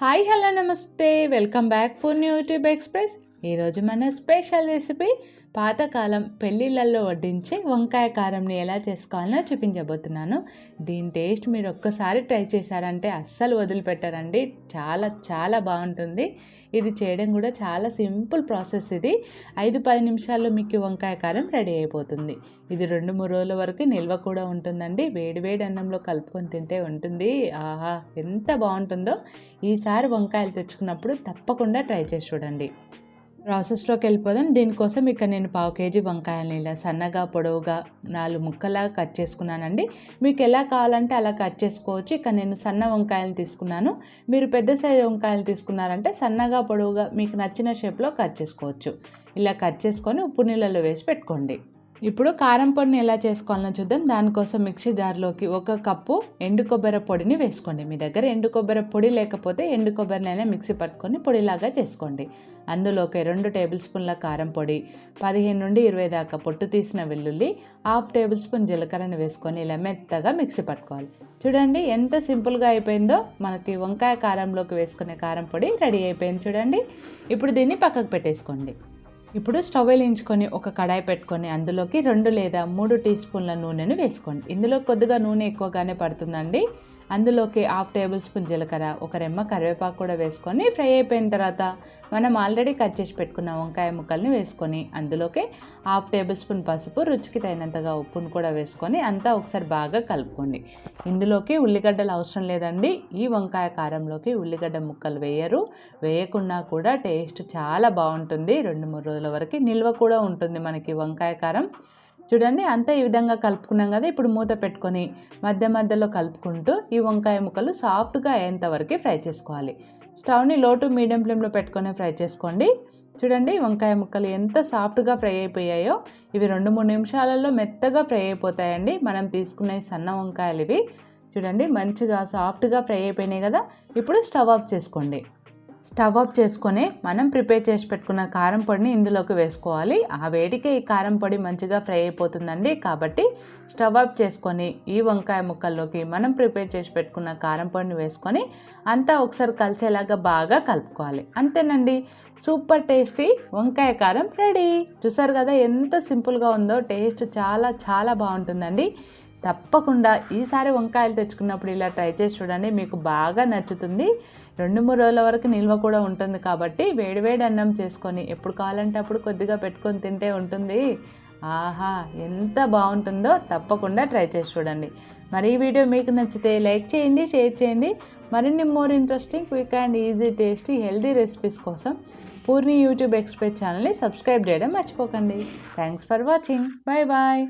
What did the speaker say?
Hi hello నమస్తే. Welcome back Poorni YouTube express. ఈరోజు మన స్పెషల్ రెసిపీ పాతకాలం పెళ్ళిళ్ళల్లో వడ్డించే వంకాయ కారంని ఎలా చేసుకోవాలో చూపించబోతున్నాను. దీని టేస్ట్ మీరు ఒక్కసారి ట్రై చేశారంటే అస్సలు వదిలిపెట్టారండి. చాలా చాలా బాగుంటుంది. ఇది చేయడం కూడా చాలా సింపుల్ ప్రాసెస్ ఇది. ఐదు పది నిమిషాల్లో మీకు వంకాయ కారం రెడీ అయిపోతుంది. ఇది రెండు మూడు రోజుల వరకు నిల్వ కూడా ఉంటుందండి. వేడి వేడి అన్నంలో కలుపుకొని తింటే ఉంటుంది. ఆహా ఎంత బాగుంటుందో. ఈసారి వంకాయలు తెచ్చుకున్నప్పుడు తప్పకుండా ట్రై చేసి చూడండి. ప్రాసెస్లోకి వెళ్ళిపోదాం దీనికోసం ఇక్కడ నేను పావు కేజీ వంకాయలని ఇలా సన్నగా పొడవుగా నాలుగు ముక్కలాగా కట్ చేసుకున్నానండి. మీకు ఎలా కావాలంటే అలా కట్ చేసుకోవచ్చు. ఇక్కడ నేను సన్న వంకాయలు తీసుకున్నాను. మీరు పెద్ద సైజు వంకాయలు తీసుకున్నారంటే సన్నగా పొడవుగా మీకు నచ్చిన షేప్లో కట్ చేసుకోవచ్చు. ఇలా కట్ చేసుకొని ఉప్పు నీళ్ళలో వేసి పెట్టుకోండి. ఇప్పుడు కారం పొడిని ఎలా చేసుకోవాలో చూద్దాం. దానికోసం మిక్సీ జార్లోకి ఒక కప్పు ఎండు కొబ్బరి పొడిని వేసుకోండి. మీ దగ్గర ఎండు కొబ్బరి పొడి లేకపోతే ఎండు కొబ్బరినైనా మిక్సీ పట్టుకొని పొడిలాగా చేసుకోండి. అందులోకి రెండు టేబుల్ స్పూన్ల కారం పొడి పదిహేను నుండి ఇరవై దాకా పొట్టు తీసిన వెల్లుల్లి హాఫ్ టేబుల్ స్పూన్ జీలకర్రను వేసుకొని ఇలా మెత్తగా మిక్సీ పట్టుకోవాలి. చూడండి ఎంత సింపుల్గా అయిపోయిందో. మనకి వంకాయ కారంలోకి వేసుకునే కారం పొడి రెడీ అయిపోయింది చూడండి. ఇప్పుడు దీన్ని పక్కకు పెట్టేసుకోండి. ఇప్పుడు స్టవ్ వేయించుకొని ఒక కడాయి పెట్టుకొని అందులోకి రెండు లేదా మూడు టీ స్పూన్ల నూనెను వేసుకోండి. ఇందులో కొద్దిగా నూనె ఎక్కువగానే పడుతుందండి. అందులోకి హాఫ్ టేబుల్ స్పూన్ జీలకర్ర ఒక రెమ్మ కరివేపాకు కూడా వేసుకొని ఫ్రై అయిపోయిన తర్వాత మనం ఆల్రెడీ కట్ చేసి పెట్టుకున్న వంకాయ ముక్కల్ని వేసుకొని అందులోకి హాఫ్ టేబుల్ స్పూన్ పసుపు రుచికి తగినంతగా ఉప్పును కూడా వేసుకొని అంతా ఒకసారి బాగా కలుపుకోండి. ఇందులోకి ఉల్లిగడ్డలు అవసరం లేదండి. ఈ వంకాయ కారంలోకి ఉల్లిగడ్డ ముక్కలు వేయరు. వేయకుండా కూడా టేస్ట్ చాలా బాగుంటుంది. రెండు మూడు రోజుల వరకు నిల్వ కూడా ఉంటుంది మనకి వంకాయ కారం. చూడండి అంతా ఈ విధంగా కలుపుకున్నాం కదా ఇప్పుడు మూత పెట్టుకొని మధ్య మధ్యలో కలుపుకుంటూ ఈ వంకాయ ముక్కలు సాఫ్ట్గా అయ్యేంత వరకు ఫ్రై చేసుకోవాలి. స్టవ్ని లో టు మీడియం ఫ్లేమ్లో పెట్టుకొని ఫ్రై చేసుకోండి. చూడండి వంకాయ ముక్కలు ఎంత సాఫ్ట్గా ఫ్రై అయిపోయాయో. ఇవి రెండు మూడు నిమిషాలలో మెత్తగా ఫ్రై అయిపోతాయండి. మనం తీసుకునే సన్న వంకాయలు ఇవి. చూడండి మంచిగా సాఫ్ట్గా ఫ్రై అయిపోయినాయి కదా. ఇప్పుడు స్టవ్ ఆఫ్ చేసుకోండి. స్టవ్ ఆఫ్ చేసుకొని మనం ప్రిపేర్ చేసి పెట్టుకున్న కారం పొడిని ఇందులోకి వేసుకోవాలి. ఆ వేడికే ఈ కారం పొడి మంచిగా ఫ్రై అయిపోతుందండి. కాబట్టి స్టవ్ ఆఫ్ చేసుకొని ఈ వంకాయ ముక్కల్లోకి మనం ప్రిపేర్ చేసి పెట్టుకున్న కారం పొడిని వేసుకొని అంతా ఒకసారి కలిసేలాగా బాగా కలుపుకోవాలి. అంతేనండి. సూపర్ టేస్టీ వంకాయ కారం రెడీ. చూసారు కదా ఎంత సింపుల్గా ఉందో టేస్ట్ చాలా చాలా బాగుంటుందండి. తప్పకుండా ఈసారి వంకాయలు తెచ్చుకున్నప్పుడు ఇలా ట్రై చేసి చూడండి. మీకు బాగా నచ్చుతుంది. రెండు మూడు రోజుల వరకు నిల్వ కూడా ఉంటుంది కాబట్టి వేడివేడి అన్నం చేసుకొని ఎప్పుడు కావాలంటే అప్పుడు కొద్దిగా పెట్టుకొని తింటే ఉంటుంది. ఆహా ఎంత బాగుంటుందో తప్పకుండా ట్రై చేసి చూడండి. మరి ఈ వీడియో మీకు నచ్చితే లైక్ చేయండి షేర్ చేయండి. మరిన్ని more interesting quick and easy tasty healthy recipes కోసం పూర్ణి యూట్యూబ్ ఎక్స్ప్రెస్ ఛానల్ని సబ్స్క్రైబ్ చేయడం మర్చిపోకండి. Thanks for watching. Bye bye